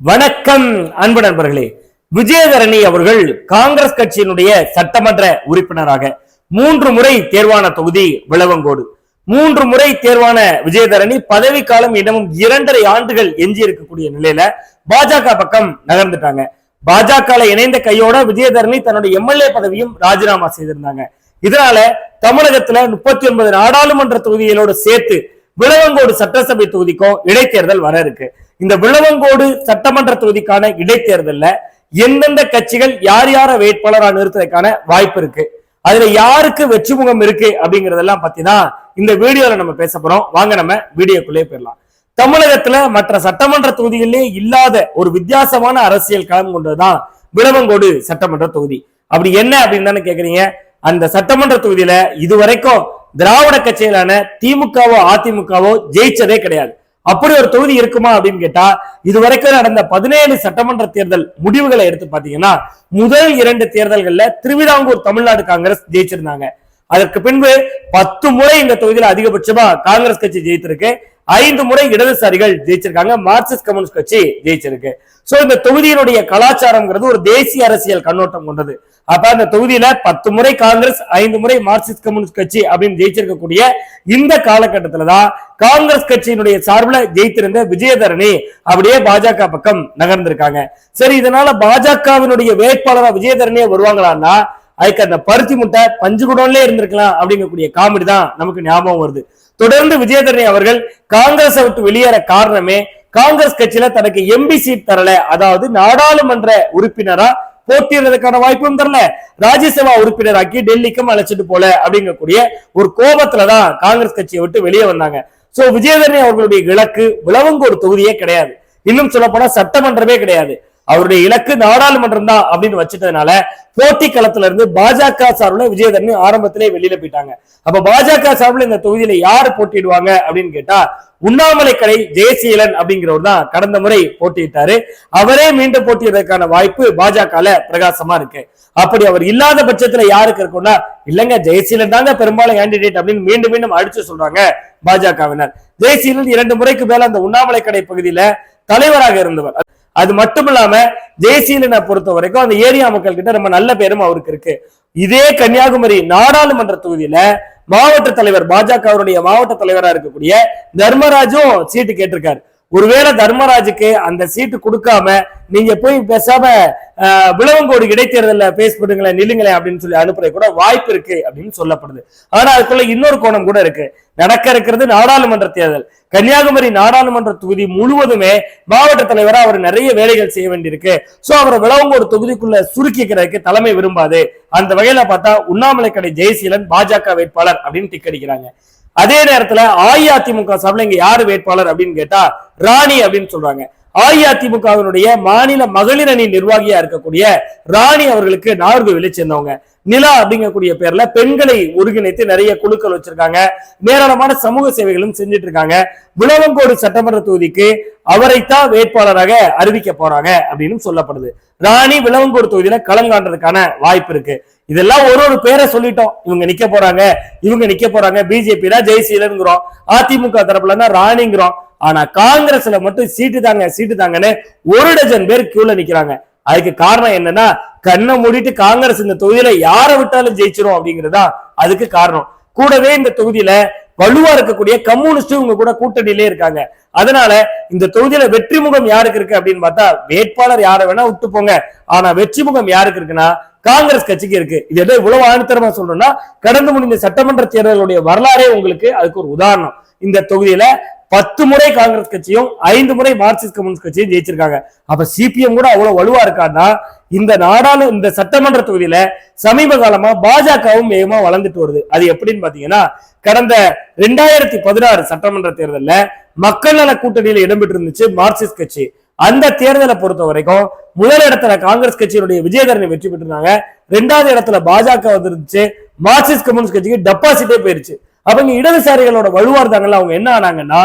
வணக்கம் அன்பு நண்பர்களே. விஜயதரணி அவர்கள் காங்கிரஸ் கட்சியினுடைய சட்டமன்ற உறுப்பினராக மூன்று முறை தேர்வான தொகுதி விளவங்கோடு. மூன்று முறை தேர்வான விஜயதரணி பதவி காலம் இன்னமும் இரண்டரை ஆண்டுகள் எஞ்சி இருக்கக்கூடிய நிலையில பாஜக பக்கம் நகர்ந்துட்டாங்க. பாஜக இணைந்த கையோட விஜயதரணி தன்னுடைய எம்எல்ஏ பதவியும் ராஜினாமா செய்திருந்தாங்க. இதனால தமிழகத்துல முப்பத்தி ஒன்பது நாடாளுமன்ற தொகுதிகளோடு சேர்த்து விளவங்கோடு சட்டசபை தொகுதிக்கும் இடைத்தேர்தல் வர இருக்கு. இந்த விளவங்கோடு சட்டமன்ற தொகுதிக்கான இடைத்தேர்தல்ல எந்தெந்த கட்சிகள் யார் யார வேட்பாளரா நிறுத்துறதுக்கான வாய்ப்பு இருக்கு. அதுல யாருக்கு வெற்றி முகம் இருக்கு அப்படிங்கறதெல்லாம் பத்தி தான் இந்த வீடியோல நம்ம பேச போறோம். வாங்க நம்ம வீடியோக்குள்ளே போயிடலாம். தமிழகத்துல மற்ற சட்டமன்ற தொகுதிகளிலே இல்லாத ஒரு வித்தியாசமான அரசியல் களம் கொண்டதுதான் விளவங்கோடு சட்டமன்ற தொகுதி. அப்படி என்ன அப்படின்னு தானே கேக்குறீங்க? அந்த சட்டமன்ற தொகுதியில இதுவரைக்கும் திராவிட கட்சிகளான திமுகவோ அதிமுகவோ ஜெயிச்சதே கிடையாது. அப்படி ஒரு தொகுதி இருக்குமா அப்படின்னு கேட்டா இதுவரைக்கும் நடந்த பதினேழு சட்டமன்ற தேர்தல் முடிவுகளை எடுத்து பாத்தீங்கன்னா முதல் இரண்டு தேர்தல்கள்ல திருவிதாங்கூர் தமிழ்நாடு காங்கிரஸ் ஜெயிச்சிருந்தாங்க. அதற்கு பின்பு பத்து முறை இந்த தொகுதியில அதிகபட்சமா காங்கிரஸ் கட்சி ஜெயித்திருக்கு. ஐந்து முறை இடதுசாரிகள் ஜெயிச்சிருக்காங்க. மார்க்சிஸ்ட் கம்யூனிஸ்ட் கட்சி ஜெயிச்சிருக்கு. சோ இந்த தொகுதியினுடைய கலாச்சாரம்ங்கிறது ஒரு தேசிய அரசியல் கண்ணோட்டம் கொண்டது. அப்ப அந்த தொகுதியில பத்து முறை காங்கிரஸ் ஐந்து முறை மார்க்சிஸ்ட் கம்யூனிஸ்ட் கட்சி அப்படின்னு ஜெயிச்சிருக்கக்கூடிய இந்த காலகட்டத்துலதான் காங்கிரஸ் கட்சியினுடைய சார்பில் ஜெயித்திருந்த விஜயதரணி அப்படியே பாஜக பக்கம் நகர்ந்திருக்காங்க. சரி இதனால பாஜகவினுடைய வேட்பாளராக விஜயதரணியே வருவாங்களான்னா அதுக்கு அந்த பருத்தி முட்டை பஞ்சுகுடம்லே இருந்திருக்கலாம் அப்படிங்கக்கூடிய காமெடி தான் நமக்கு ஞாபகம் வருது. தொடர்ந்து விஜயதரணி அவர்கள் காங்கிரஸை விட்டு வெளியேற காரணமே காங்கிரஸ் கட்சியில தனக்கு எம்பி சீட் தரல. அதாவது நாடாளுமன்ற உறுப்பினரா போட்டியிடுறதுக்கான வாய்ப்பும் தரல. ராஜ்யசபா உறுப்பினராக்கி டெல்லிக்கும் அழைச்சிட்டு போல அப்படிங்கக்கூடிய ஒரு கோபத்துலதான் காங்கிரஸ் கட்சியை விட்டு வெளியே வந்தாங்க. சோ விஜயதரணி அவர்களுடைய இலக்கு விளவங்கோடு தொகுதியே கிடையாது. இன்னும் சொல்ல போனா சட்டமன்றமே கிடையாது. அவருடைய இலக்கு நாடாளுமன்றம் தான் அப்படின்னு வச்சுட்டதுனால போட்டி களத்துல இருந்து பாஜக சார்பில் விஜயதரணி ஆரம்பத்திலே வெளியில போயிட்டாங்க. அப்ப பாஜக சார்பில் இந்த தொகுதியில யார் போட்டியிடுவாங்க அப்படின்னு கேட்டா உண்ணாமலை கடை ஜெயசீலன் அப்படிங்கிறவர் தான் கடந்த முறை போட்டியிட்டாரு. அவரே மீண்டும் போட்டியிடுறதுக்கான வாய்ப்பு பாஜகல பிரகாசமா இருக்கு. அப்படி அவர் இல்லாத பட்சத்துல யாருக்கு இருக்கும்னா இல்லங்க ஜெயசீலன் தாங்க பெரும்பாலும் கேண்டிடேட் அப்படின்னு மீண்டும் மீண்டும் அடிச்சு சொல்றாங்க பாஜகவினர். ஜெயசீலன் இரண்டு முறைக்கு மேல அந்த உண்ணாமலை கடை பகுதியில தலைவராக இருந்தவர். அது மட்டும் இல்லாம ஜெயசீலனை பொறுத்த வரைக்கும் அந்த ஏரியா மக்கள் கிட்ட ரொம்ப நல்ல பேரும் அவருக்கு இருக்கு. இதே கன்னியாகுமரி நாடாளுமன்ற தொகுதியில மாவட்ட தலைவர் பாஜக அவருடைய மாவட்ட தலைவரா இருக்கக்கூடிய தர்மராஜும் சீட்டு கேட்டிருக்காரு. ஒருவேளை தர்மராஜுக்கு அந்த சீட்டு கொடுக்காம நீங்க போய் பேசாம விளவங்கோடு இடைத்தேர்தல்ல பேஸ் பண்ணுங்களேன் நில்லுங்களேன் அப்படின்னு சொல்லி அனுப்புறது கூட வாய்ப்பு இருக்கு அப்படின்னு சொல்லப்படுது. ஆனா அதுக்குள்ள இன்னொரு கோணம் கூட இருக்கு. நடக்க இருக்கிறது நாடாளுமன்ற தேர்தல். கன்னியாகுமரி நாடாளுமன்ற தொகுதி முழுவதுமே மாவட்ட தலைவரா அவர் நிறைய வேலைகள் செய்ய வேண்டியிருக்கு. சோ அவரை விளவங்கோடு தொகுதிக்குள்ள சுருக்கிக்கிறதுக்கு தலைமை விரும்பாது. அந்த வகையில பார்த்தா உண்ணாமலை கடை ஜெயசீலன் பாஜக வேட்பாளர் அப்படின்னு டிக்கடிக்கிறாங்க அதே நேரத்துல அஇஅதிமுக சார்பில் இங்க யாரு வேட்பாளர் அப்படின்னு கேட்டா ராணி அப்படின்னு சொல்றாங்க. அஇஅதிமுகவினுடைய மாநில மகளிர் அணி நிர்வாகியா இருக்கக்கூடிய ராணி அவர்களுக்கு நார்கோவிலை சேர்ந்தவங்க. நிலா அப்படிங்கக்கூடிய பேர்ல பெண்களை ஒருங்கிணைத்து நிறைய குழுக்கள் வச்சிருக்காங்க. ஏராளமான சமூக சேவைகளும் செஞ்சுட்டு இருக்காங்க விளவங்கோடு சட்டமன்ற தொகுதிக்கு அவரைத்தான் வேட்பாளராக அறிவிக்க போறாங்க அப்படின்னு சொல்லப்படுது. ராணி விளவங்கோடு தொகுதியில களங்காண்டதுக்கான வாய்ப்பு இருக்கு. இதெல்லாம் ஒரு ஒரு பேரை சொல்லிட்டோம். இவங்க நிக்க போறாங்க இவங்க நிக்க போறாங்க. பிஜேபினா ஜெயசீலன்ங்கிறோம். அதிமுக தரப்புலன்னா ராணிங்கிறோம். ஆனா காங்கிரஸ்ல மட்டும் சீட்டு தாங்க சீட்டு தாங்கன்னு ஒரு டஜன் பேர் கியூல நிக்கிறாங்க. அதுக்கு காரணம் என்னன்னா கண்ணை மூடிட்டு காங்கிரஸ் இந்த தொகுதியில யாரை விட்டாலும் ஜெயிச்சிரும் அப்படிங்கறதா அதுக்கு காரணம். கூடவே இந்த தொகுதியில வலுவா இருக்கக்கூடிய கம்யூனிஸ்ட் இவங்க கூட கூட்டணியிலே இருக்காங்க. அதனால இந்த தொகுதியில வெற்றி முகம் யாருக்கு இருக்கு அப்படின்னு பார்த்தா வேட்பாளர் யாரை வேணா விட்டு போங்க. ஆனா வெற்றி முகம் யாருக்கு இருக்குன்னா காங்கிரஸ் கட்சிக்கு இருக்கு. இது எதோ இவ்வளவு ஆணித்தரமா சொல்றோம்னா கடந்து முடிந்த சட்டமன்ற தேர்தலுடைய வரலாறே உங்களுக்கு அதுக்கு ஒரு உதாரணம். இந்த தொகுதியில பத்து முறை காங்கிரஸ் கட்சியும் ஐந்து முறை மார்க்சிஸ்ட் கம்யூனிஸ்ட் கட்சியும் ஜெயிச்சிருக்காங்க. அப்ப சிபிஎம் கூட அவ்வளவு வலுவா இருக்கான்னா இந்த நாடாளு இந்த சட்டமன்ற தொகுதியில சமீப காலமா பாஜகவும் வேகமா வளர்ந்துட்டு வருது. அது எப்படின்னு பாத்தீங்கன்னா கடந்த ரெண்டாயிரத்தி பதினாறு சட்டமன்ற தேர்தல்ல மக்கள் நல கூட்டணியில இடம்பெற்று இருந்துச்சு மார்க்சிஸ்ட் கட்சி. அந்த தேர்தலை பொறுத்த வரைக்கும் முதல் இடத்துல காங்கிரஸ் கட்சியினுடைய விஜயதரணி வெற்றி பெற்றிருந்தாங்க. ரெண்டாவது இடத்துல பாஜக வந்துருந்துச்சு. மார்க்சிஸ்ட் கம்யூனிஸ்ட் கட்சிக்கு டெபாசிட்டே போயிருச்சு. அப்ப இங்க இடதுசாரிகளோட வலுவா இருந்தாங்கல்ல அவங்க என்ன ஆனாங்கன்னா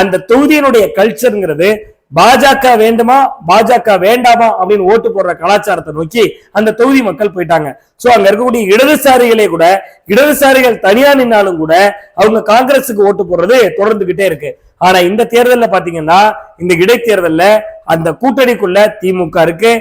அந்த தொகுதியினுடைய கல்ச்சருங்கிறது பாஜக வேண்டுமா பாஜக வேண்டாமா அப்படின்னு ஓட்டு போடுற கலாச்சாரத்தை நோக்கி அந்த தொகுதி மக்கள் போயிட்டாங்க. சோ அங்க இருக்கக்கூடிய இடதுசாரிகளே கூட இடதுசாரிகள் தனியா நின்னாலும் கூட அவங்க காங்கிரஸுக்கு ஓட்டு போடுறது தொடர்ந்துகிட்டே இருக்கு. ஆனா இந்த தேர்தல்ல பாத்தீங்கன்னா இந்த இடைத்தேர்தல்ல அந்த கூட்டணிக்குள்ள திமுக இருக்கு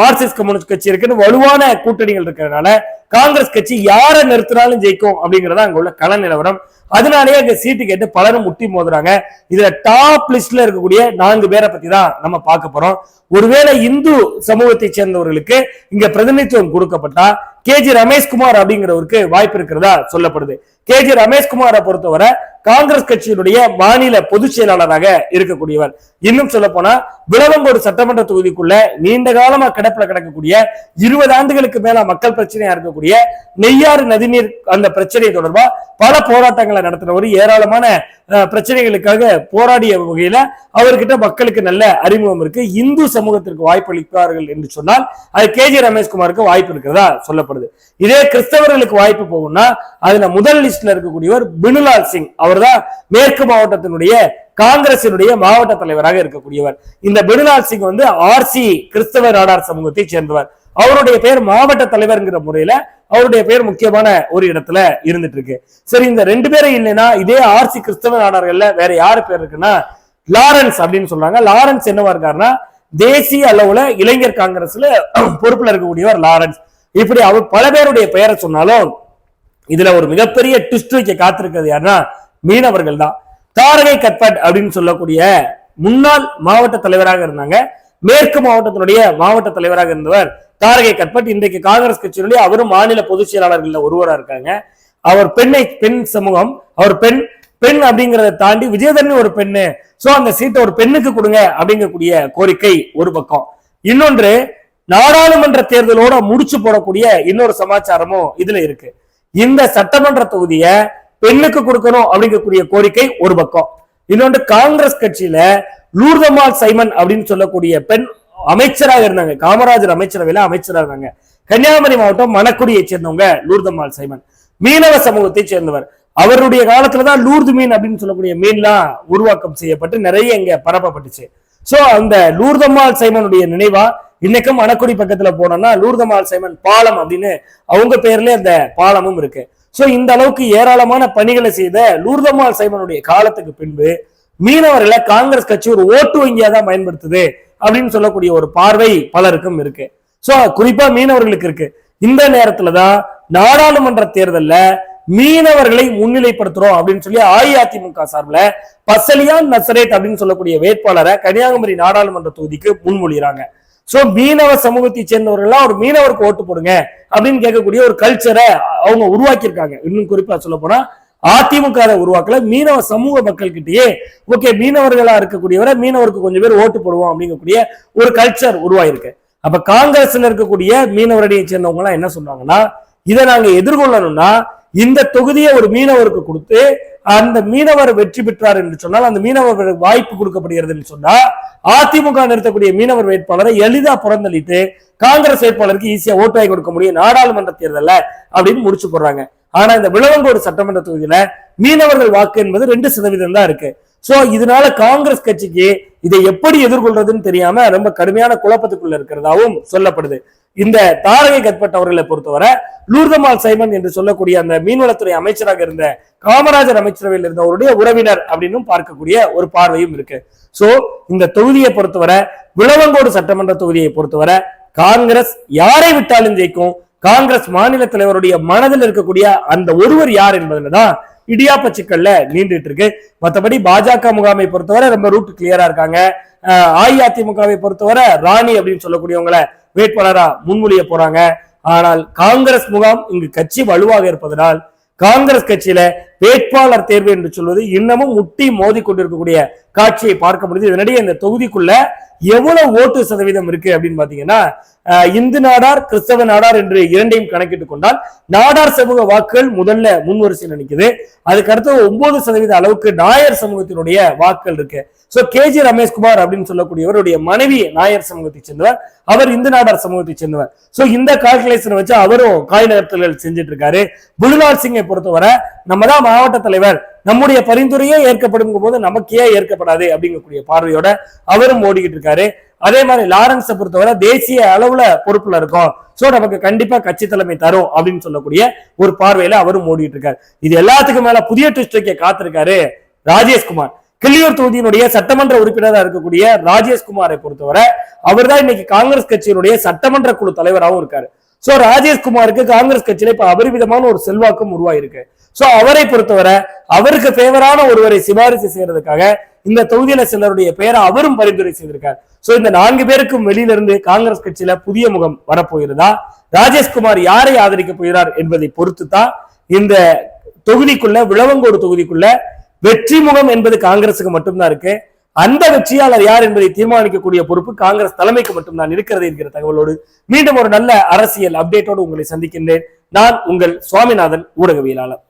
மார்க்சிஸ்ட் கம்யூனிஸ்ட் கட்சி இருக்குன்னு வலுவான கூட்டணிகள் இருக்கிறதுனால காங்கிரஸ் கட்சி யாரை நிறுத்தினாலும் ஜெயிக்கும் அப்படிங்கறத அங்க உள்ள கள நிலவரம். அதனாலேயே அங்க சீட்டு கேட்டு பலரும் முட்டி மோதுறாங்க. இதுல டாப் லிஸ்ட்ல இருக்கக்கூடிய நான்கு பேரை பத்தி தான் நம்ம பார்க்க போறோம். ஒருவேளை இந்து சமூகத்தை சேர்ந்தவர்களுக்கு இங்க பிரதிநிதித்துவம் கொடுக்கப்பட்டா கேஜி ரமேஷ்குமார் அப்படிங்கிறவருக்கு வாய்ப்பு இருக்கிறதா சொல்லப்படுது. கேஜி ரமேஷ்குமாரை பொறுத்தவரை காங்கிரஸ் கட்சியினுடைய மாநில பொதுச் செயலாளராக இருக்கக்கூடியவர். இன்னும் சொல்ல போனா விளவங்கோடு சட்டமன்ற தொகுதிக்குள்ள நீண்ட காலமா கிடப்பில் கிடக்கக்கூடிய இருபது ஆண்டுகளுக்கு மேல மக்கள் பிரச்சனையா இருக்கக்கூடிய நெய்யாறு நதிநீர் அந்த பிரச்சனை தொடர்பா பல போராட்டங்களை நடத்தினவர் ஏராளமான பிரச்சனைகளுக்காக போராடிய வகையில அவர்கிட்ட மக்களுக்கு நல்ல அறிமுகம் இருக்கு. இந்து சமூகத்திற்கு வாய்ப்பு அளிப்பார்கள் என்று சொன்னால் அது கேஜி ரமேஷ்குமாருக்கு வாய்ப்பு இருக்கிறதா சொல்லப்படுது. இதே கிறிஸ்தவர்களுக்கு வாய்ப்பு போகும்னா அதுல முதல் லிஸ்ட்ல இருக்கக்கூடியவர் பினுலால் சிங் அவர் அவர்தான் மேற்கு மாவட்டத்தினுடைய காங்கிரசினுடைய மாவட்ட தலைவராக இருக்கக்கூடியவர். இந்த பினுலால் சிங் வந்து ஆர்சி கிறிஸ்தவ நாடார் சமூகத்தை சேர்ந்தவர். அவருடைய பெயர் மாவட்ட தலைவர்ங்கிற முறையில அவருடைய பெயர் முக்கியமான ஒரு இடத்துல இருந்துட்டு இருக்கு சரி இந்த ரெண்டு பேரும் இல்லைன்னா இதே ஆர்சி கிறிஸ்தவ நாடார்கள்ல வேற யாரு பேர் இருக்குன்னா லாரன்ஸ் அப்படின்னு சொல்றாங்க. லாரன்ஸ் என்னவா இருக்காருன்னா தேசிய அளவுல இளைஞர் காங்கிரஸ்ல பொறுப்புல இருக்கக்கூடியவர் லாரன்ஸ். இப்படி அவர் பல பேருடைய பெயரை சொன்னாலும் இதுல ஒரு மிகப்பெரிய ட்விஸ்ட் வைக்க காத்திருக்கிறது யாருன்னா மீனவர்கள் தான் தாரகை கட்பட் அப்படின்னு சொல்லக்கூடிய முன்னாள் மாவட்ட தலைவராக இருந்தாங்க. மேற்கு மாவட்டத்தினுடைய மாவட்ட தலைவராக இருந்தவர் தாரகை கட்பட். இன்றைக்கு காங்கிரஸ் கட்சியினுடைய அவரும் மாநில பொதுச் செயலாளர்கள் ஒருவராக இருக்காங்க. அவர் பெண்ணை பெண் சமூகம் அவர் பெண் பெண் அப்படிங்கறத தாண்டி விஜயதரணி ஒரு பெண்ணு. சோ அந்த சீட்டை ஒரு பெண்ணுக்கு கொடுங்க அப்படிங்கக்கூடிய கோரிக்கை ஒரு பக்கம். இன்னொன்று நாடாளுமன்ற தேர்தலோட முடிச்சு போடக்கூடிய இன்னொரு சமாச்சாரமும் இதுல இருக்கு. இந்த சட்டமன்ற தொகுதிய பெண்ணுக்கு கொடுக்கணும் அப்படிங்கக்கூடிய கோரிக்கை ஒரு பக்கம். இன்னொன்று காங்கிரஸ் கட்சியில லூர்தமால் சைமன் அப்படின்னு சொல்லக்கூடிய பெண் அமைச்சராக இருந்தாங்க. காமராஜர் அமைச்சரவையில அமைச்சராக இருந்தாங்க. கன்னியாகுமரி மாவட்டம் மணக்குடியை சேர்ந்தவங்க லூர்தமால் சைமன். மீனவ சமூகத்தை சேர்ந்தவர். அவருடைய காலத்துலதான் லூர்து மீன் அப்படின்னு சொல்லக்கூடிய மீன்லாம் உருவாக்கம் செய்யப்பட்டு நிறைய இங்க பரப்பப்பட்டுச்சு. சோ அந்த லூர்தம்மாள் சைமனுடைய நினைவா இன்னைக்கும் மணக்குடி பக்கத்துல போனோம்னா லூர்தம்மாள் சைமன் பாலம் அப்படின்னு அவங்க பேர்ல அந்த பாலமும் இருக்கு. ஸோ இந்த அளவுக்கு ஏராளமான பணிகளை செய்த லூர்தம்மாள் சைமனுடைய காலத்துக்கு பின்பு மீனவர்களை காங்கிரஸ் கட்சி ஒரு ஓட்டு வங்கியா தான் பயன்படுத்துது அப்படின்னு சொல்லக்கூடிய ஒரு பார்வை பலருக்கும் இருக்கு. ஸோ குறிப்பா மீனவர்களுக்கு இருக்கு. இந்த நேரத்துலதான் நாடாளுமன்ற தேர்தல்ல மீனவர்களை முன்னிலைப்படுத்துறோம் அப்படின்னு சொல்லி அஇஅதிமுக சார்பில் பசலியான் நசரேட் அப்படின்னு சொல்லக்கூடிய வேட்பாளரை கன்னியாகுமரி நாடாளுமன்ற தொகுதிக்கு முன்மொழிகிறாங்க. சோ மீனவ சமூகத்தை சேர்ந்தவர்கள்லாம் ஒரு மீனவருக்கு ஓட்டு போடுங்க அப்படின்னு கேட்கக்கூடிய ஒரு கல்ச்சரை அவங்க உருவாக்கியிருக்காங்க. இன்னும் குறிப்பா சொல்ல போனா அதிமுக உருவாக்கல. மீனவ சமூக மக்கள்கிட்டயே ஓகே மீனவர்களா இருக்கக்கூடியவரை மீனவருக்கு கொஞ்சம் பேர் ஓட்டு போடுவோம் அப்படிங்கக்கூடிய ஒரு கல்ச்சர் உருவாயிருக்கு. அப்ப காங்கிரஸ்ல இருக்கக்கூடிய மீனவரடியை சேர்ந்தவங்க எல்லாம் என்ன சொன்னாங்கன்னா இதை நாங்க எதிர்கொள்ளணும்னா இந்த தொகுதியை ஒரு மீனவருக்கு கொடுத்து அந்த மீனவர் வெற்றி பெற்றார் என்று சொன்னால் அந்த மீனவர் வாய்ப்பு கொடுக்கப்படுகிறது என்று சொன்னா அதிமுக நிறுத்தக்கூடிய மீனவர் வேட்பாளரை எளிதா புறந்தள்ளிட்டு காங்கிரஸ் வேட்பாளருக்கு ஈஸியா ஓட்டு வாங்கி கொடுக்க முடியும். நாடாளுமன்ற தேர்தல்ல அப்படின்னு முடிச்சு போடுறாங்க. ஆனா இந்த விளவங்கோடு சட்டமன்ற தொகுதியில மீனவர்கள் வாக்கு என்பது ரெண்டு சதவீதம் தான் இருக்கு. சோ இதனால காங்கிரஸ் கட்சிக்கு இதை எப்படி எதிர்கொள்றதுன்னு தெரியாம ரொம்ப கடுமையான குழப்பத்துக்குள்ள இருக்கிறதாவும் சொல்லப்படுது. இந்த தாரகை கட்பட் அவர்களை பொறுத்தவரை லூர்தமால் சைமன் என்று சொல்லக்கூடிய அந்த மீன்வளத்துறை அமைச்சராக இருந்த காமராஜர் அமைச்சரவையில் இருந்தவருடைய உறவினர் அப்படின்னும் பார்க்கக்கூடிய ஒரு பார்வையும் இருக்கு. சோ இந்த தொகுதியை பொறுத்தவரை விளவங்கோடு சட்டமன்ற தொகுதியை பொறுத்தவரை காங்கிரஸ் யாரை விட்டாலும் ஜெயிக்கும் காங்கிரஸ் மாநில தலைவருடைய மனதில் இருக்கக்கூடிய அந்த ஒருவர் யார் என்பதுலதான் இடியாப்ப சிக்கல்ல நீண்டுட்டு இருக்கு. மற்றபடி பாஜக முகாமை பொறுத்தவரை ரொம்ப ரூட் கிளியரா இருக்காங்க. அஹ் அஇஅதிமுகவை பொறுத்தவரை ராணி அப்படின்னு சொல்லக்கூடியவங்களை வேட்பாளரா முன்மொழிய போறாங்க. ஆனால் காங்கிரஸ் முகாம் இங்கு கட்சி வலுவாக இருப்பதனால் காங்கிரஸ் கட்சியில வேட்பாளர் தேர்வு என்று சொல்வது இன்னமும் முட்டி மோதி கொண்டிருக்கக்கூடிய காட்சியை பார்க்க முடியுது. இதனிடையே இந்த தொகுதிக்குள்ள எவ்வளவு ஓட்டு சதவீதம் இருக்கு அப்படின்னு பாத்தீங்கன்னா இந்து நாடார் கிறிஸ்தவ நாடார் என்று இரண்டையும் கணக்கிட்டுக் கொண்டால் நாடார் சமூக வாக்குகள் முதல்ல முன்வரிசையில் நிற்குது அதுக்கு அடுத்து ஒன்பது சதவீத அளவுக்கு நாயர் சமூகத்தினுடைய வாக்குகள் இருக்கு. சோ கேஜி ரமேஷ்குமார் அப்படின்னு சொல்லக்கூடியவருடைய மனைவி நாயர் சமூகத்தை சேர்ந்தவர் அவர் இந்து நாடார் சமூகத்தை சேர்ந்தவர். சோ இந்த கால்குலேஷனை வச்சு அவரும் காய் நகர்த்தல்கள் செஞ்சுட்டு இருக்காரு. புலுலால் சிங்கை பொறுத்தவரை நம்ம தான் மாவட்ட தலைவர் நம்முடைய பரிந்துரையே ஏற்கப்படும் போது நமக்கு ஏன் ஏற்கப்படாது அப்படிங்கக்கூடிய பார்வையோட அவரும் ஓடிக்கிட்டு இருக்காரு. அதே மாதிரி லாரன்ஸை பொறுத்தவரை தேசிய அளவுல பொறுப்புல இருக்கும். சோ நமக்கு கண்டிப்பா கட்சி தலைமை தரும் அப்படின்னு சொல்லக்கூடிய ஒரு பார்வையில அவரும் ஓடிட்டு இருக்காரு. இது எல்லாத்துக்கும் மேல புதிய ட்விஸ்ட் காத்திருக்காரு ராஜேஷ்குமார். கிள்ளியூர் தொகுதியினுடைய சட்டமன்ற உறுப்பினராக இருக்கக்கூடிய ராஜேஷ்குமாரை பொறுத்தவரை அவர் தான் இன்னைக்கு காங்கிரஸ் கட்சியினுடைய சட்டமன்ற குழு தலைவராகவும் இருக்காரு. சோ ராஜேஷ்குமாருக்கு காங்கிரஸ் கட்சியில இப்ப அபரிவிதமான ஒரு செல்வாக்கும் உருவாயிருக்கு. சோ அவரை பொறுத்தவரை அவருக்கு ஃபேவரான ஒருவரை சிபாரிசு செய்யறதுக்காக இந்த தொகுதியில சிலருடைய பெயரை அவரும் பரிந்துரை செய்திருக்கார். சோ இந்த நான்கு பேருக்கும் வெளியில இருந்து காங்கிரஸ் கட்சியில புதிய முகம் வரப்போகிறதா? ராஜேஷ்குமார் யாரை ஆதரிக்க போகிறார் என்பதை பொறுத்து தான் இந்த தொகுதிக்குள்ள விளவங்கோடு தொகுதிக்குள்ள வெற்றி முகம் என்பது காங்கிரசுக்கு மட்டும்தான் இருக்கு. அந்த வெற்றியாளர் யார் என்பதை தீர்மானிக்கக்கூடிய பொறுப்பு காங்கிரஸ் தலைமைக்கு மட்டும்தான் இருக்கிறது என்கிற தகவலோடு மீண்டும் ஒரு நல்ல அரசியல் அப்டேட்டோடு உங்களை சந்திக்கின்றேன். நான் உங்கள் சுவாமிநாதன் ஊடகவியலாளர்.